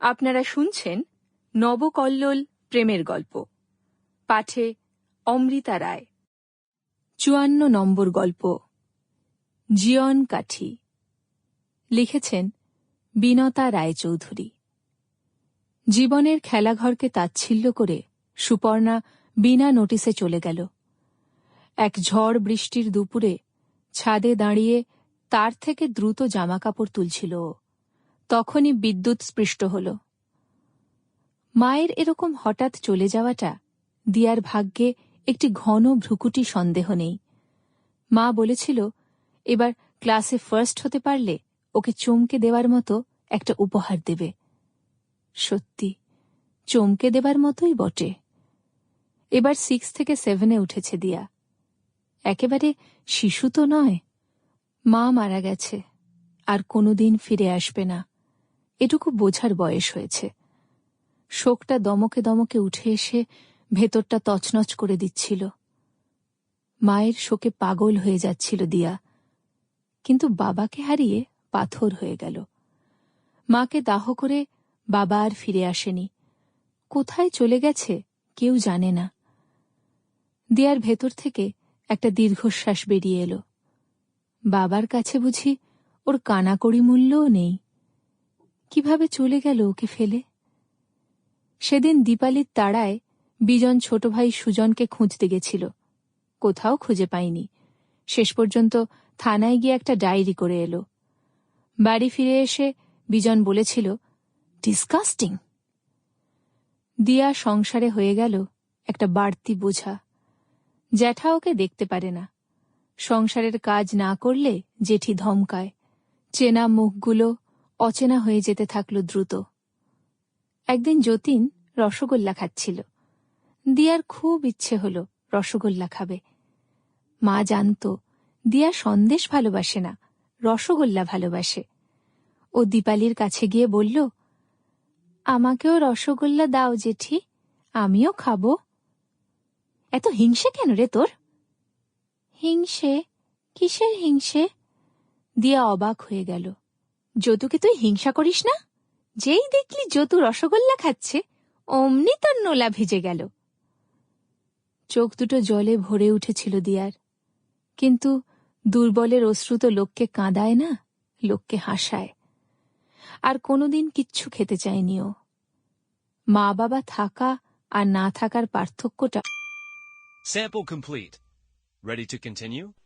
আপনারা শুনছেন নবকল্লোল প্রেমের গল্প। পাঠে অমৃতা রায়। চুয়ান্ন নম্বর গল্প। জিয়ন কাঠি। লিখেছেন বিনতা রায়চৌধুরী। জীবনের খেলাঘরকে তাচ্ছিল্য করে সুপর্ণা বিনা নোটিসে চলে গেল। এক ঝড় বৃষ্টির দুপুরে ছাদে দাঁড়িয়ে তার থেকে দ্রুত জামাকাপড় তুলছিল ও। তখনই বিদ্যুৎ স্পৃষ্ট হল। মায়ের এরকম হঠাৎ চলে যাওয়াটা দিয়ার ভাগ্যে একটি ঘন ভ্রুকুটি সন্দেহ নেই। মা বলেছিল, এবার ক্লাসে ফার্স্ট হতে পারলে ওকে চমকে দেওয়ার মতো একটা উপহার দেবে। সত্যি, চমকে দেবার মতোই বটে। এবার সিক্স থেকে সেভেনে উঠেছে দিয়া। একেবারে শিশু তো নয়, মা মারা গেছে, আর কোনোদিন ফিরে আসবে না। এটুকু বোঝার বয়স হয়েছে। শোকটা দমকে দমকে উঠে এসে ভেতরটা তছনছ করে দিচ্ছিল। মায়ের শোকে পাগল হয়ে যাচ্ছিল দিয়া। কিন্তু বাবাকে হারিয়ে পাথর হয়ে গেল। মাকে দাহ করে বাবা আর ফিরে আসেনি। কোথায় চলে গেছে কেউ জানে না। দিয়ার ভেতর থেকে একটা দীর্ঘশ্বাস বেরিয়ে এলো। বাবার কাছে বুঝি ওর কানাকড়ি মূল্যও নেই। কীভাবে চলে গেল ওকে ফেলে? সেদিন দীপালির তাড়ায় বিজন ছোট ভাই সুজনকে খুঁজতে গেছিল। কোথাও খুঁজে পায়নি। শেষ পর্যন্ত থানায় গিয়ে একটা ডায়েরি করে এলো। বাড়ি ফিরে এসে বিজন বলেছিল, ডিসকাস্টিং! দিয়া সংসারে হয়ে গেল একটা বাড়তি বোঝা। জ্যাঠা ওকে দেখতে পারে না। সংসারের কাজ না করলে জেঠি ধমকায়। চেনা মুখগুলো অচেনা হয়ে যেতে থাকল দ্রুত। একদিন যতীন রসগোল্লা খাচ্ছিল। দিয়ার খুব ইচ্ছে হল রসগোল্লা খাবে। মা জানত, দিয়া সন্দেশ ভালোবাসে না, রসগোল্লা ভালোবাসে। ও দীপালির কাছে গিয়ে বলল, আমাকেও রসগোল্লা দাও জেঠি, আমিও খাব। এত হিংসে কেন রে তোর? হিংসে? কিসের হিংসে? দিয়া অবাক হয়ে গেল। যতুকে তুই হিংসা করিস না? যেই দেখলি যতু রসগোল্লা খাচ্ছে, অমনি তার নোলা ভিজে গেল। চোখ দুটো জলে ভরে উঠেছিল দিয়ার। কিন্তু দুর্বলের অশ্রুত লোককে কাঁদায় না, লোককে হাসায়। আর কোনোদিন কিচ্ছু খেতে চায়নি ও। মা বাবা থাকা আর না থাকার পার্থক্যটা Sample complete. Ready to continue?